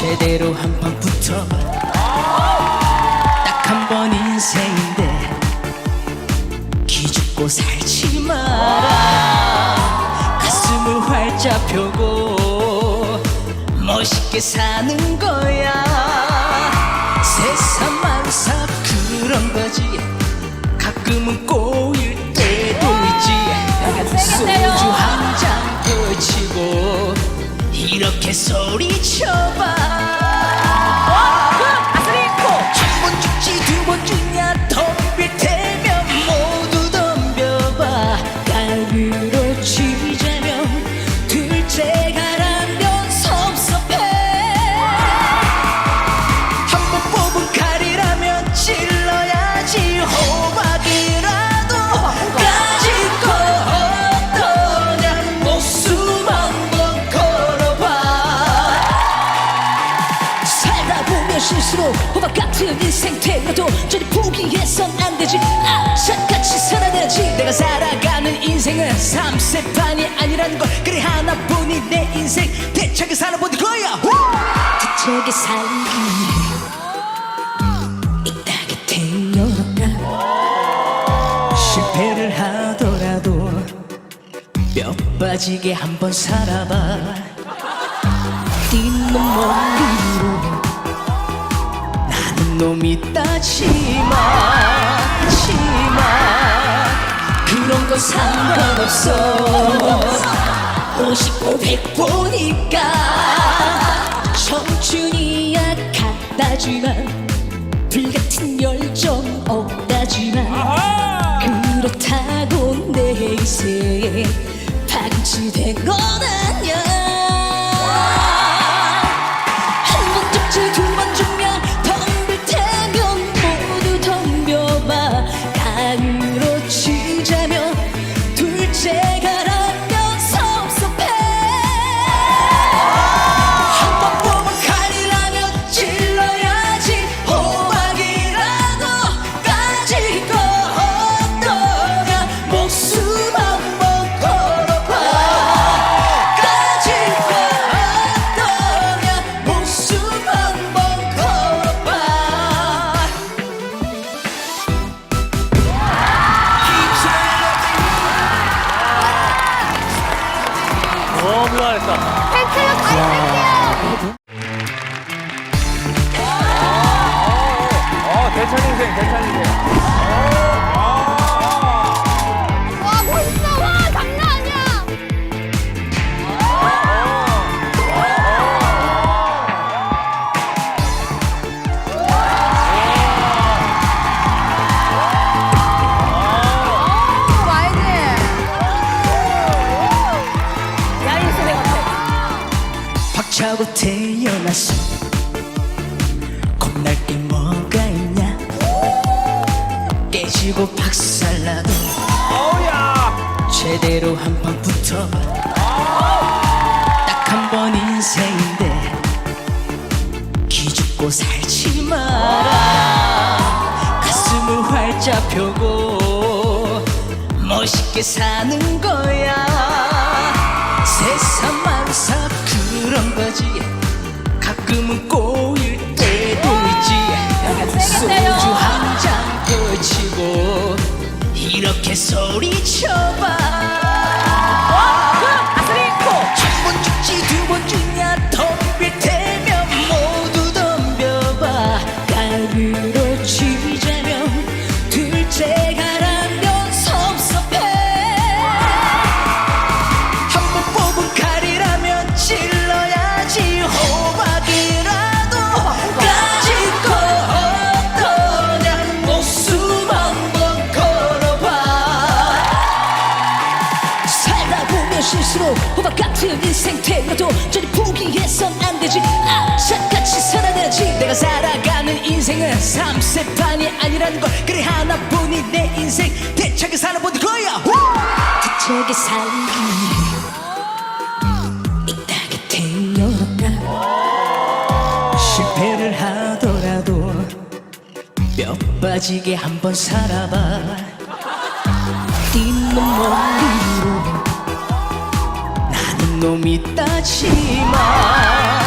제대로 한 번 붙어봐 딱한 번 인생인데 기죽고 살지 마라 가슴을 활짝 펴고 멋있게 사는 거야 세상 만사 그런 거지 가끔은 꼬일 때도 있지 소주 소리쳐봐 포기해선 안 되지. 악착같이 살아야지. 내가 살아가는 인생은 삼세판이 아니라는 걸. 그래 하나뿐인 내 인생. 대차게 살아보는 거야 대차게 살기 이따게 태어났다 실패를 하더라도 뼈 빠지게 한번 살아봐. 머리로 나는 놈이 따지마 치마. 그런 건 상관없어. 50보 100보니까 청춘이야 같다지만 불같은 열정 없다지만 그렇다고 내 인생에 파김치 된 건 아니야 와 멋있어. 와 장난 아니야. 와이드. 야인 시대 같아 박차고 태어났어 깨지고 박살나도! 제대로 한 번 붙어봐. 딱한 번 인생인데 기죽고 살지 마라. 가슴을 활짝 펴고 멋있게 사는 거야. 세상 만사 그런 거지. 가끔은 꼬 이렇게 소리쳐봐 악착같이 살아야지. 내가 살아가는 인생은 삼세판이 아니라는 걸. 그래 하나뿐인 내 인생. 대차게 살아보는 거야. 대차게 살기 이따게 태어났다 실패를 하더라도 뼈 빠지 빠지게 한번 살아봐. 뛴놈 멀리로 나는 놈이 따지마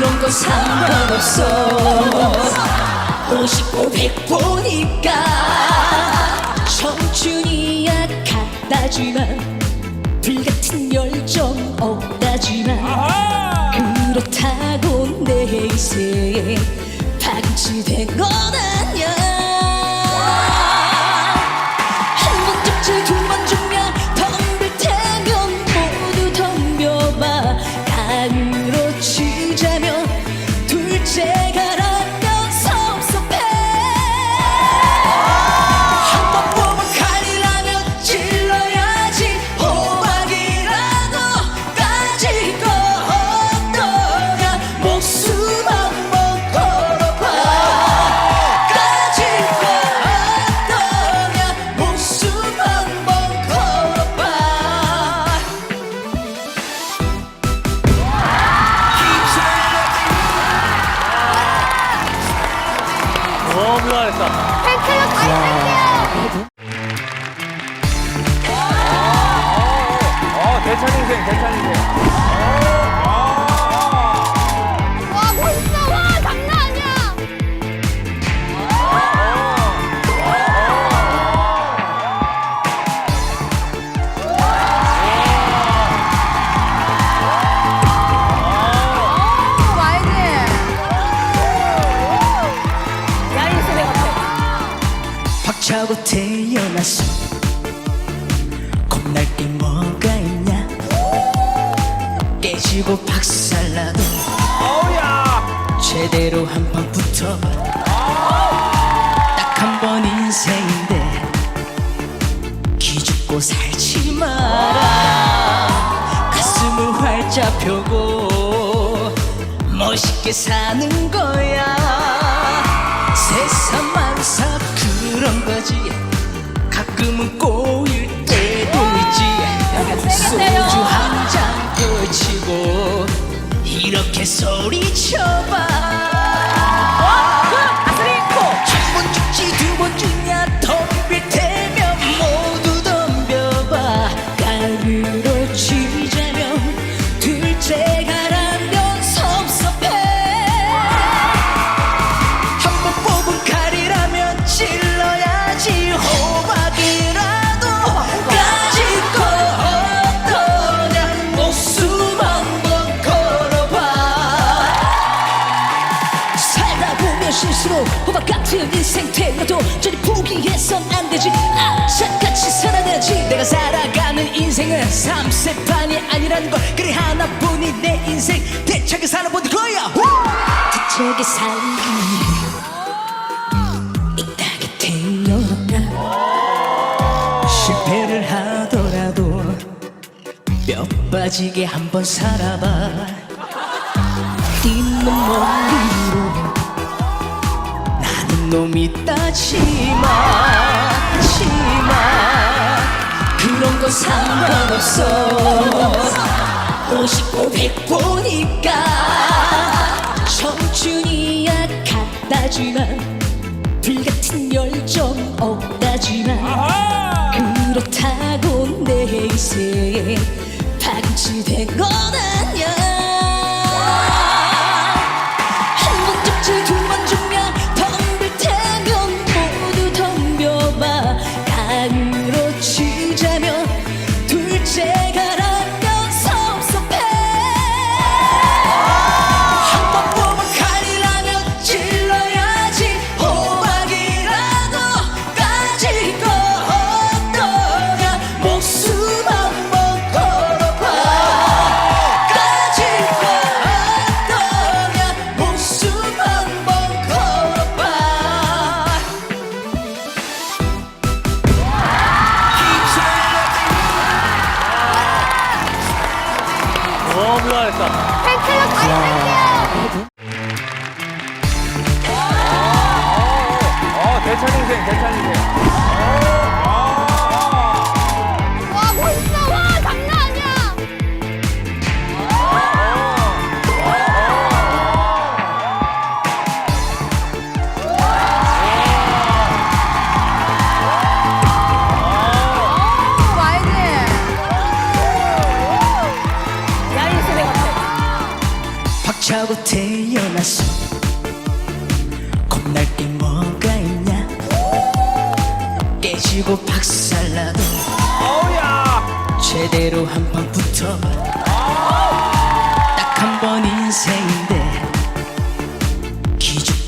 그런 건 상관없어. 50보 100보니까 청춘이야 같다지만 불같은 열정 없다 차고 태어났어 겁날 게 뭐가 있냐? 깨지고 박살나도. 제대로 한 번 붙어봐. 딱한 번 인생인데 기죽고 살지 마라. 가슴을 활짝 펴고 멋있게 사는 거야 이렇게 소리 쳐봐 인생 태워도 저리 포기해선 안 되지. 악착같이 살아야지. 내가 살아가는 인생은 삼세판이 아니라는 걸. 그래 하나뿐이 내 인생. 대차게 살아보는 거야. 후! 대차게 살기 이따게 태어나. 실패를 하더라도 뼈 빠지게 한번 살아봐. 멀리로 나는 놈이 따지마 치마. 그런 건 상관없어. 50보 100보니까 청춘이야 같다지만 불같은 열정 없다지만 그렇다고 내 인생에 파김치된 건 아니야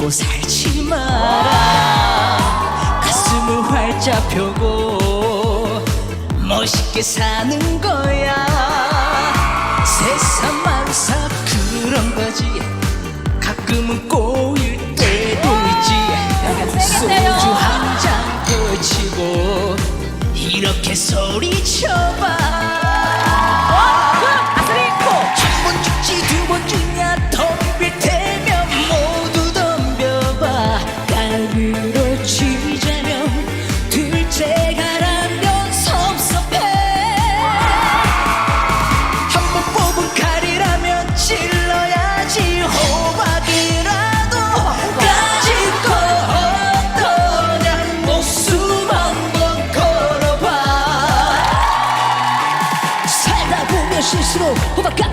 기죽고 살지 마라. 가슴을 활짝 펴고 멋있게 사는 거야. 세상 만사 그런 거지. 가끔은 꼬일 때도 있지. 소주 한잔 꽂히고 이렇게 소리쳐봐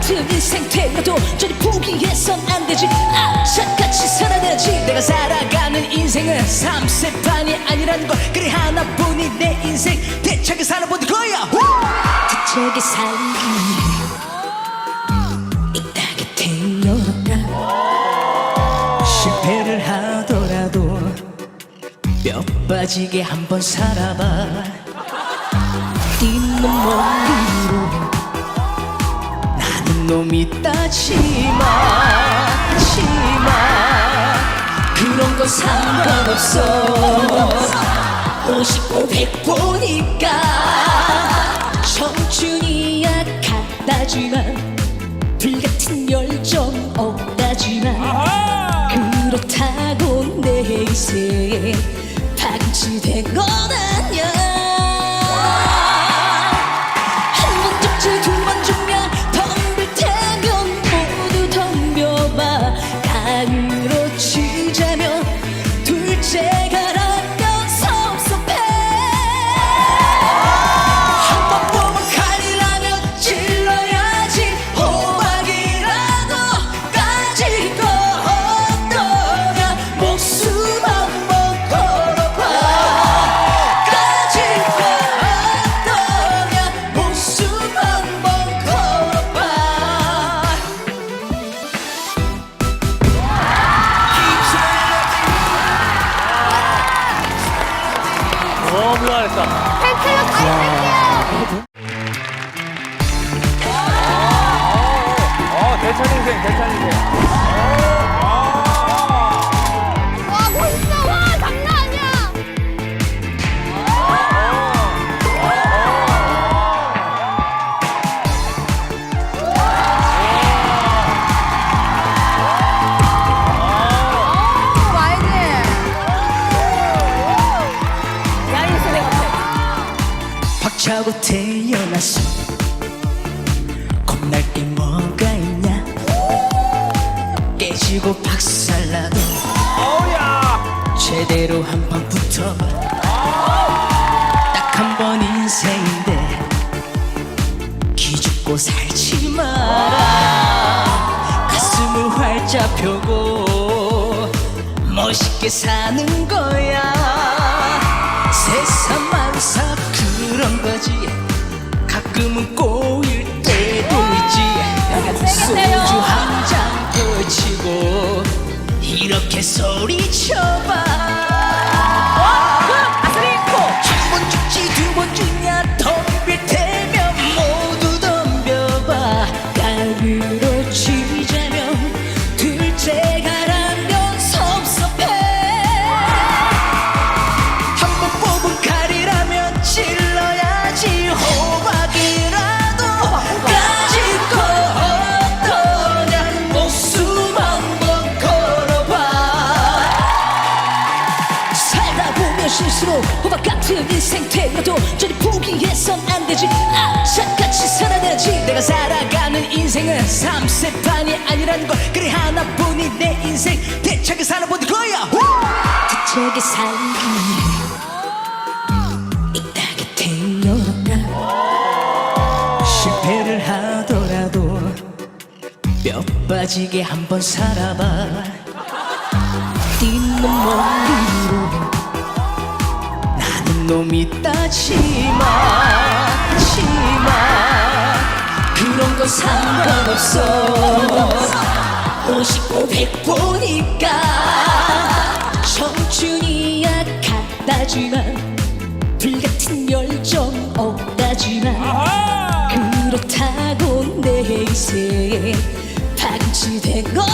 같은 인생 태워도 저리 포기해선 안 되지. 악착같이 살아야지. 내가 살아가는 인생은 삼세판이 아니라는 걸. 그래 하나뿐이 내 인생. 대차게 살아보는 거야. 대차게 살기 이따게 태어났다 실패를 하더라도 뼈 빠지게 한번 살아봐. 뛰는 나는 놈이 따지마 치마. 그런 건 상관없어. 50번 100번이니까 청춘이야 같다지만 불같은 열정 없다지만 그렇다고 내 인생에 너무 잘했다. 팬티가 다이센트야. 어, 대찬 인생, 대찬 인생. 박차고 태어났어 겁날 게 뭐가 있냐? 깨지고 박살나도. 제대로 한 번 붙어봐. 딱한 번 인생인데 기죽고 살지 마라. 가슴을 활짝 펴고 멋있게 사는 거야 세상 만사 그런 거지. 가끔은 꼬일 때도 있지. 소주 한 잔 꽂히고. 이렇게 소리쳐봐 되지. 악착같이 살아야지. 내가 살아가는 인생은 삼세판이 아니라는 걸. 그래 하나뿐이 내 인생. 대차게 살아보는 거야. 대차게 살기 이따게 태어났다 실패를 하더라도 뼈 빠지게 한번 살아봐. 뛰는 머리로 나는 놈이 따지마 그런 건 상관없어. 50보 100보니까 청춘이야 같다지만 불같은 열정 없다지만 그렇다고 내 인생에 방치된 건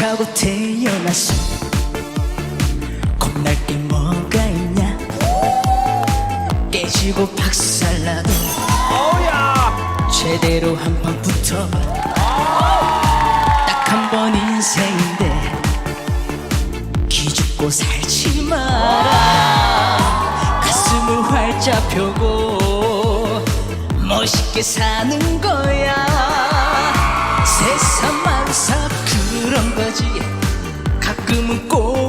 차고 태어났어 겁날 게 뭐가 있냐? 깨지고 박살나도. 제대로 한 번 붙어봐. 딱한 번 인생인데 기죽고 살지 마라. 가슴을 활짝 펴고 멋있게 사는 거야. 세상 만사 그런 거지. 가끔은 꼬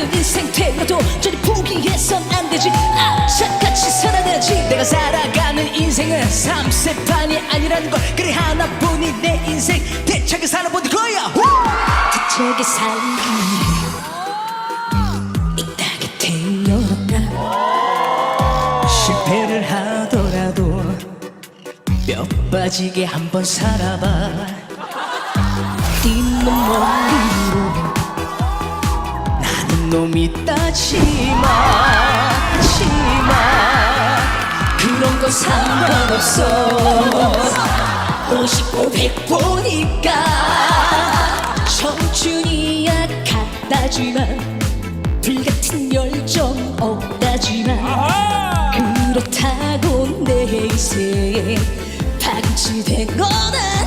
같은 인생 태워도 저리 포기해선 안 되지. 악착같이 살아야지. 내가 살아가는 인생은 삼세판이 아니라는 걸. 그래 하나뿐이 내 인생. 대차게 살아보는 거야. 후! 대차게 살기 이따게 태어났다 실패를 하더라도 뼈 빠지게 한번 살아봐. 머리로 나는 놈이 따지마 치마. 그런 건 상관없어. 50보 100보니까 청춘이야 같다지만 불같은 열정 없다지만 그렇다고 내 인생에 방치된 건 아니야